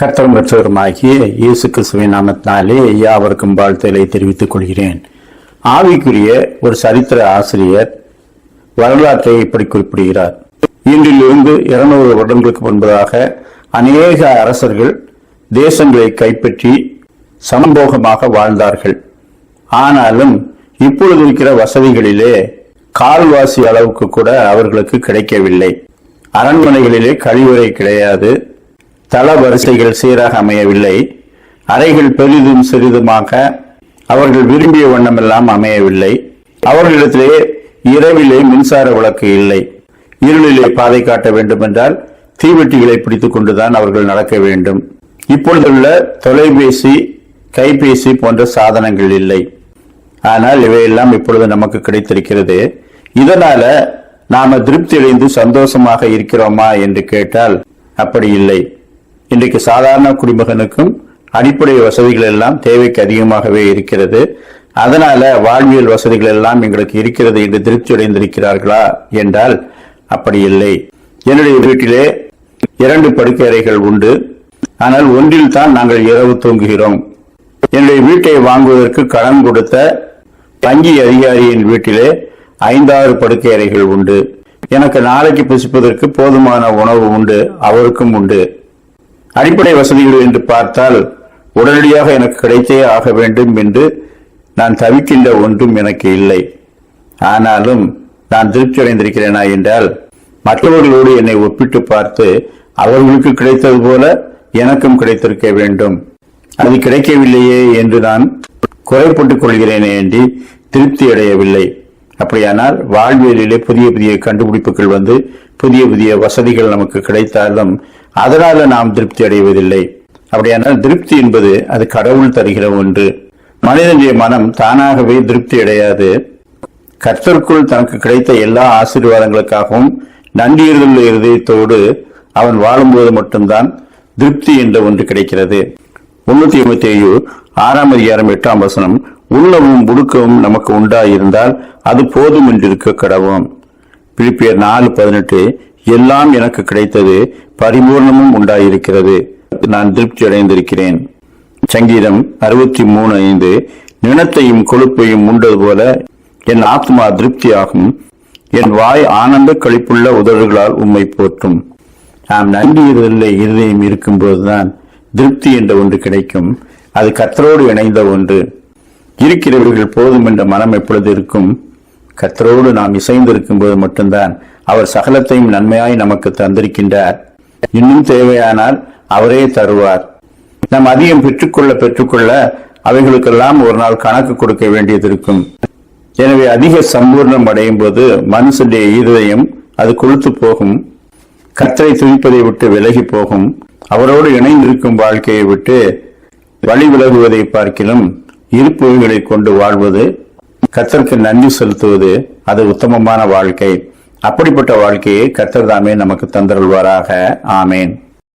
கர்த்தரும் பெற்றவருமாகிய இயேசு கிறிஸ்துவின் நாமத்தினாலே யாவருக்கும் வாழ்த்துக்களை தெரிவித்துக் கொள்கிறேன். ஆவிக்குரிய ஒரு சரித்திர ஆசிரியர் வரலாற்றை இப்படி குறிப்பிடுகிறார். இன்றிலிருந்து இருநூறு வருடங்களுக்கு முன்பதாக அநேக அரசர்கள் தேசங்களை கைப்பற்றி சமபோகமாக வாழ்ந்தார்கள். ஆனாலும் இப்பொழுது இருக்கிற வசதிகளிலே கால்வாசி அளவுக்கு கூட அவர்களுக்கு கிடைக்கவில்லை. அரண்மனைகளிலே கழிவுறை கிடையாது. தள வரிசைகள் சீராக அமையவில்லை. அறைகள் பெரிதும் சிறிதுமாக அவர்கள் விரும்பிய வண்ணமெல்லாம் அமையவில்லை. அவர்களிடத்திலே இரவிலே மின்சார விளக்கு இல்லை. இருளிலே பாதை காட்ட வேண்டுமென்றால் தீவெட்டிகளை பிடித்துக் கொண்டுதான் அவர்கள் நடக்க வேண்டும். இப்பொழுதுள்ள தொலைபேசி கைபேசி போன்ற சாதனங்கள் இல்லை. ஆனால் இவையெல்லாம் இப்பொழுது நமக்கு கிடைத்திருக்கிறது. இதனால நாம திருப்தி அடைந்து சந்தோஷமாக இருக்கிறோமா என்று கேட்டால் அப்படி இல்லை. இன்றைக்கு சாதாரண குடிமகனுக்கும் அடிப்படை வசதிகள் எல்லாம் தேவைக்கு அதிகமாகவே இருக்கிறது. அதனால வாழ்வியல் வசதிகள் எல்லாம் எங்களுக்கு இருக்கிறது என்று திருப்தி அடைந்திருக்கிறார்களா என்றால் அப்படி இல்லை. என்னுடைய வீட்டிலே இரண்டு படுக்கை அறைகள் உண்டு. ஆனால் ஒன்றில் தான் நாங்கள் இரவு தூங்குகிறோம். என்னுடைய வீட்டை வாங்குவதற்கு கடன் கொடுத்த வங்கி அதிகாரியின் வீட்டிலே ஐந்தாறு படுக்கை அறைகள் உண்டு. எனக்கு நாளைக்கு புசிப்பதற்கு போதுமான உணவு உண்டு அவருக்கும் உண்டு. அடிப்படை வசதிகள் என்று பார்த்தால் உடனடியாக எனக்கு கிடைத்தே ஆக வேண்டும் என்று நான் தவிக்கின்ற ஒன்றும் எனக்கு இல்லை. ஆனாலும் நான் திருப்தி அடைந்திருக்கிறேனா என்றால் மற்றவர்களோடு என்னை ஒப்பிட்டு பார்த்து அவர்களுக்கு கிடைத்தது போல எனக்கும் கிடைத்திருக்க வேண்டும். அது கிடைக்கவில்லையே என்று நான் குறைப்பட்டுக் கொள்கிறேனே என்று திருப்தி அடையவில்லை அப்படியானால் வாழ்வியலிலே புதிய புதிய கண்டுபிடிப்புகள் வந்து புதிய புதிய வசதிகள் நமக்கு கிடைத்தாலும் அதனால நாம் திருப்தி அடைவதில்லை. அப்படியானால் திருப்தி என்பது அது கடவுள் தருகிற ஒன்று. மனிதனுடைய மனம் தானாகவே திருப்தி அடையாது. கர்த்தருக்குள் தனக்கு கிடைத்த எல்லா ஆசீர்வாதங்களுக்காகவும் நன்றியுள்ள இருதயத்தோடு அவன் வாழும்போது மட்டும்தான் திருப்தி என்ற ஒன்று கிடைக்கிறது. முன்னூத்தி எண்பத்தி ஏழு ஆறாம் அதிகாரம் எட்டாம் வசனம் உள்ளமும் உடுக்கவும் நமக்கு உண்டாயிருந்தால் அது போதும் என்றிருக்க கடவும் பிலிப்பியர் நாலு பதினெட்டு எல்லாம் எனக்கு கிடைத்தது பரிபூர்ணமும் உண்டாயிருக்கிறது. நான் திருப்தி அடைந்திருக்கிறேன் சங்கீதம் அறுபத்தி மூணு ஐந்து நினத்தையும் கொழுப்பையும் உண்டது போல என் ஆத்மா திருப்தியாகும். என் வாய் ஆனந்த கழிப்புள்ள உதடுகளால் உம்மை போற்றும். நாம் நன்றி இருதயம் இருக்கும்போதுதான் திருப்தி என்ற ஒன்று கிடைக்கும். அது கத்தரோடு இணைந்த ஒன்று. இருக்கிறவர்கள் போதும் என்ற மனம் எப்பொழுது இருக்கும்? கத்தரோடு நாம் இசைந்திருக்கும் போது மட்டும்தான் அவர் சகலத்தையும் நன்மையாய் நமக்கு தந்திருக்கின்றார். இன்னும் தேவையானால் அவரே தருவார். நாம் அதிகம் பெற்றுக்கொள்ள பெற்றுக்கொள்ள அவைகளுக்கெல்லாம் ஒரு நாள் கணக்கு கொடுக்க வேண்டியது இருக்கும் எனவே அதிக சம்பூர்ணம் அடையும் போது மனுஷனுடைய இருதயம் அது கொளுத்து போகும். கத்தரை துணிப்பதை விட்டு விலகி போகும். அவரோடு இணைந்திருக்கும் வாழ்க்கையை விட்டு வழி விலகுவதை பார்க்கிலும் இருப்புகளை கொண்டு வாழ்வது கத்தருக்கு நன்றி செலுத்துவது அது உத்தமமான வாழ்க்கை. அப்படிப்பட்ட வாழ்க்கையை கர்த்தர்தாமே நமக்கு தந்தருள்வாராக. ஆமேன்.